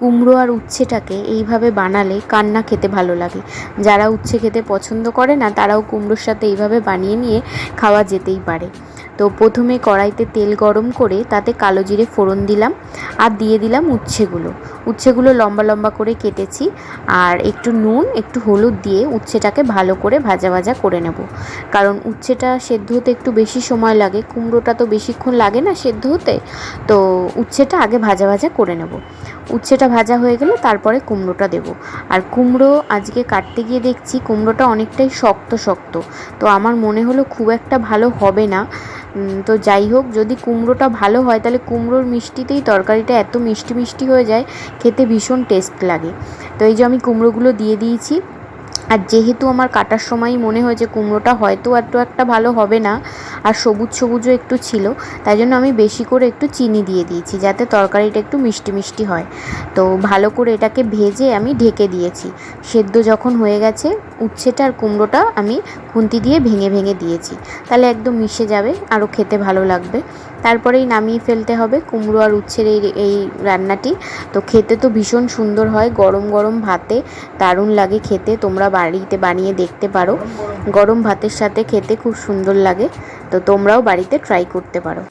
কুমড়ো আর উচ্ছেটাকে এইভাবে বানালে কান্না খেতে ভালো লাগে। যারা উচ্ছে খেতে পছন্দ করে না, তারাও কুমড়োর সাথে এইভাবে বানিয়ে নিয়ে খাওয়া যেতেই পারে। তো প্রথমে কড়াইতে তেল গরম করে তাতে কালো জিরে ফোড়ন দিলাম আর দিয়ে দিলাম উচ্ছেগুলো। উচ্ছেগুলো লম্বা লম্বা করে কেটেছি আর একটু নুন, একটু হলুদ দিয়ে উচ্ছেটাকে ভালো করে ভাজা ভাজা করে নেব। কারণ উচ্ছেটা সেদ্ধ হতে একটু বেশি সময় লাগে, কুমড়োটা তো বেশিক্ষণ লাগে না সেদ্ধ হতে, তো উচ্ছেটা আগে ভাজা ভাজা করে নেব। উচ্ছেটা ভাজা হয়ে গেলে তারপরে কুমড়োটা দেব। আর কুমড়ো আজকে কাটতে গিয়ে দেখছি কুমড়োটা অনেকটাই শক্ত শক্ত। তো আমার মনে হলো খুব একটা ভালো হবে না। তো যাই হোক, যদি কুমড়োটা ভালো হয় তাহলে কুমড়োর মিষ্টিতেই তরকারিটা এত মিষ্টি মিষ্টি হয়ে যায়, খেতে ভীষণ টেস্ট লাগে। তো এই যে আমি কুমড়োগুলো দিয়ে দিয়েছি। আর যেহেতু আমার কাটার সময়ই মনে হয়েছে কুমড়োটা হয়তো একটু একটা ভালো হবে না আর সবুজ সবুজও একটু ছিল, তাই জন্য আমি বেশি করে একটু চিনি দিয়ে দিয়েছি, যাতে তরকারিটা একটু মিষ্টি মিষ্টি হয়। তো ভালো করে এটাকে ভেজে আমি ঢেকে দিয়েছি। সেদ্ধ যখন হয়ে গেছে, উচ্ছেটা আর কুমড়োটা আমি খুন্তি দিয়ে ভেঙে ভেঙে দিয়েছি। তাহলে একদম মিশে যাবে, আরও খেতে ভালো লাগবে। তারপরেই নামিয়ে ফেলতে হবে কুমড়ো আর উচ্ছের এই এই রান্নাটি। তো খেতে তো ভীষণ সুন্দর হয়, গরম গরম ভাতে দারুণ লাগে খেতে, তোমরা বাড়িতে বানিয়ে দেখতে পারো। গরম ভাতের সাথে খেতে খুব সুন্দর লাগে তো তোমরাও বাড়িতে ট্রাই করতে পারো।